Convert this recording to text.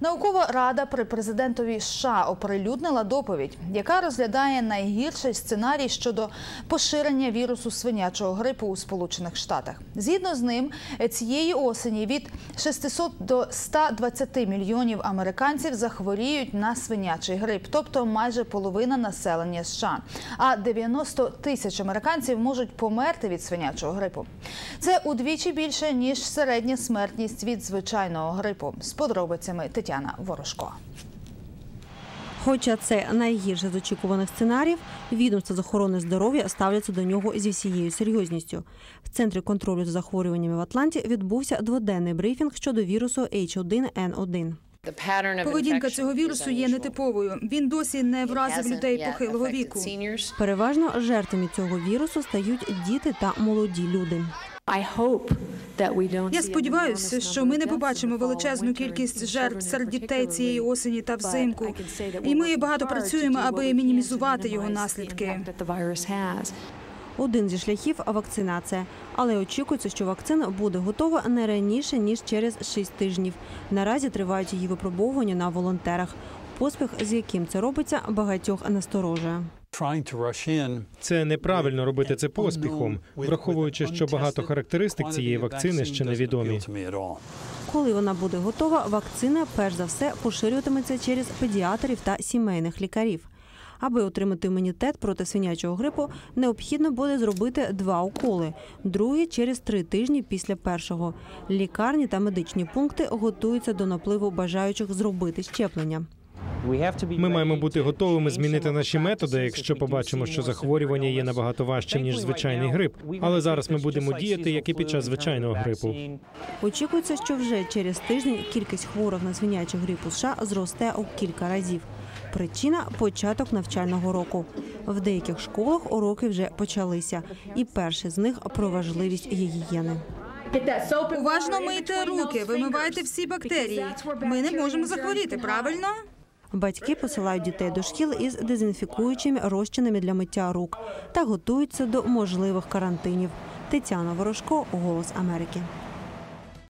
Наукова рада при президентові США оприлюднила доповідь, яка розглядає найгірший сценарій щодо поширення вірусу свинячого грипу у Сполучених Штатах. Згідно з ним, цієї осені від 600 до 120 мільйонів американців захворіють на свинячий грип, тобто майже половина населення США. А 90 тисяч американців можуть померти від свинячого грипу. Це удвічі більше ніж середня смертність від звичайного грипу. З подробицями Тетяна Ворожко. Хоча це найгірше з очікуваних сценаріїв, відомство з охорони здоров'я ставляться до нього зі всією серйозністю. В центрі контролю за захворюваннями в Атланті відбувся дводенний брифінг щодо вірусу H1N1. Поведінка цього вірусу є нетиповою. Він досі не вразив людей похилого віку. Переважно жертвами цього вірусу стають діти та молоді люди. Я сподіваюся, що ми не побачимо величезну кількість жертв серед дітей цієї осені та взимку. І ми багато працюємо, аби мінімізувати його наслідки. Один зі шляхів вакцинація, але очікується, що вакцина буде готова не раніше ніж через 6 тижнів. Наразі тривають її випробовування на волонтерах. Поспіх, з яким це робиться, багатьох насторожує. Це неправильно робити це поспіхом, враховуючи, що багато характеристик цієї вакцини ще невідомі. Коли вона буде готова, вакцина перш за все поширюватиметься через педіатрів та сімейних лікарів. Аби отримати імунітет проти свинячого грипу, необхідно буде зробити два уколи, другий через три тижні після першого. Лікарні та медичні пункти готуються до напливу бажаючих зробити щеплення. Ми маємо бути готовими змінити наші методи, якщо побачимо, що захворювання є набагато важчим ніж звичайний грип. Але зараз ми будемо діяти, як і під час звичайного грипу. Очікується, що вже через тиждень кількість хворих на свинячий грип у США зросте у кілька разів. Причина початок навчального року. В деяких школах уроки вже почалися, і перший з них про важливість гігієни. Уважно мийте руки, вимивайте всі бактерії. Ми не можемо захворіти, правильно? Батьки посилають дітей до шкіл із дезінфікуючими розчинами для миття рук та готуються до можливих карантинів. Тетяна Ворожко, Голос Америки.